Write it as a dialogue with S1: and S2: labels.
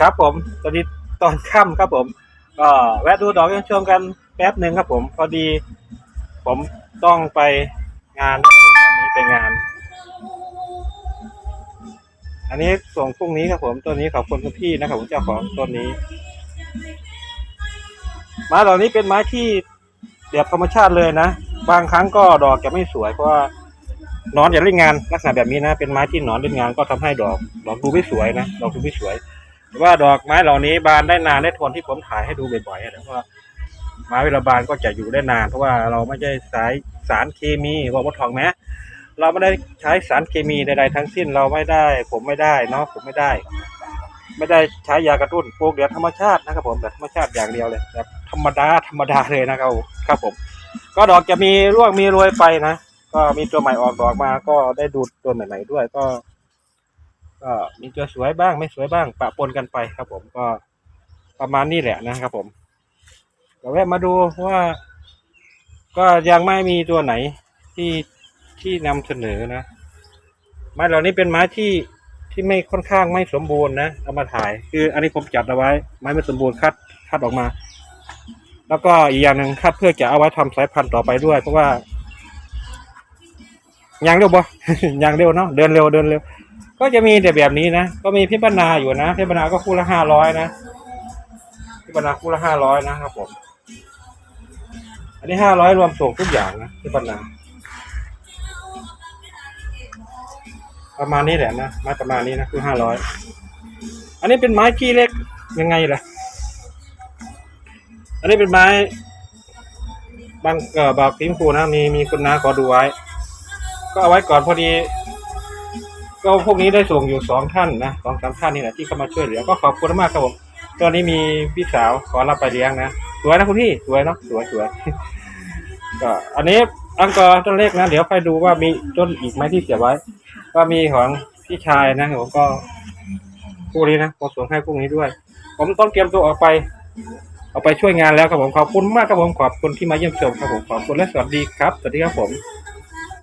S1: ครับผมตอนนี้ตอนค่ำครับผม ก็แวะดูดอกยังชมกันแป๊บหนึ่งครับผม พอดี ผมต้องไปงานครับผมวันนี้ไปงาน อันนี้ส่งพรุ่งนี้ครับผมตัวนี้ขอบคุณคุณพี่นะครับผมเจ้าของต้นนี้ไม้เหล่านี้เป็นไม้ที่แบบธรรมชาติเลยนะ บางครั้งก็ดอกจะไม่สวยเพราะว่านอนอย่าเล่นงานลักษณะแบบนี้นะ เป็นไม้ที่นอนเล่นงานก็ทำให้ดอก ดอกดูไม่สวยนะ ดอกดูไม่สวย ว่าดอกไม้เหล่านี้บานได้นานได้ทนที่ผมถ่ายให้ดูบ่อยๆนะเพราะว่าไม้เวลาบานก็จะอยู่ได้นาน เพราะว่าเราไม่ได้ใช้สารเคมีบอกว่าทองแม้เราไม่ได้ใช้สารเคมีใดๆทั้งสิ้นเราไม่ได้ ผมไม่ได้เนาะผมไม่ได้ ไม่ได้ใช้ยากระตุ้นปลูกเดี๋ยวธรรมชาตินะครับผมแบบธรรมชาติอย่างเดียวเลยแบบธรรมดาธรรมดาเลยนะครับครับผม ก็ดอกจะมีร่วงมีโรยไปนะก็มีตัวใหม่ออกดอกมาก็ได้ดูตัวใหม่ๆด้วยก็ มีตัวสวยบ้างไม่สวยบ้าง ปะปนกันไปครับ ผมก็ประมาณนี้แหละนะครับ ผมก็แวะมาดูว่า ก็ยังไม่มีตัวไหนที่ที่นำเสนอนะไม้เหล่านี้เป็นไม้ที่ที่ไม่ค่อนข้างไม่สมบูรณ์นะเอามาถ่าย คือ อันนี้ผมจัดเอาไว้ ไม้ไม่สมบูรณ์คัดคัดออกมา แล้วก็อีกอย่างหนึ่งคัดเพื่อจะเอาไว้ทำสายพันธุ์ต่อไปด้วย เพราะว่ายังเร็วบ่ยังเร็วเนาะเดินเร็วเดินเร็ว ก็จะมีแต่แบบนี้นะ ก็มีพิบนาอยู่นะพิบนาก็คู่ละห้าร้อยนะพิบนาคู่ละห้าร้อยนะครับผม อันนี้ห้าร้อยรวมส่งทุกอย่างนะพิบนาประมาณนี้แหละนะไม้ประมาณนี้นะคือห้าร้อยอันนี้เป็นไม้ขี้เล็กยังไงล่ะ อันนี้เป็นไม้บางเอ่อบางพิมพ์ครูนะมีมีคุณน้าขอดูไว้ ก็เอาไว้ก่อนพอดี ก็พวกนี้ได้ส่งอยู่สองท่านนะสองสามท่านนี่แหละที่เข้ามาช่วยเหลือก็ขอบคุณมากครับผมตอนนี้มีพี่สาวขอรับไปเลี้ยงนะสวยนะคุณพี่สวยเนาะสวยสวยก็อันนี้อังกอร์ต้นเล็กนะ เดี๋ยวไปดูว่ามีต้นอีกไหมที่เสียไว้ ก็มีของพี่ชายนะผมก็คู่นี้นะผมส่งให้คู่นี้ด้วย ผมต้องเตรียมตัวออกไปเอาไปช่วยงานแล้วครับผมขอบคุณมากครับผมขอบคุณที่มาเยี่ยมชมครับผมขอบคุณและสวัสดีครับสวัสดีครับผม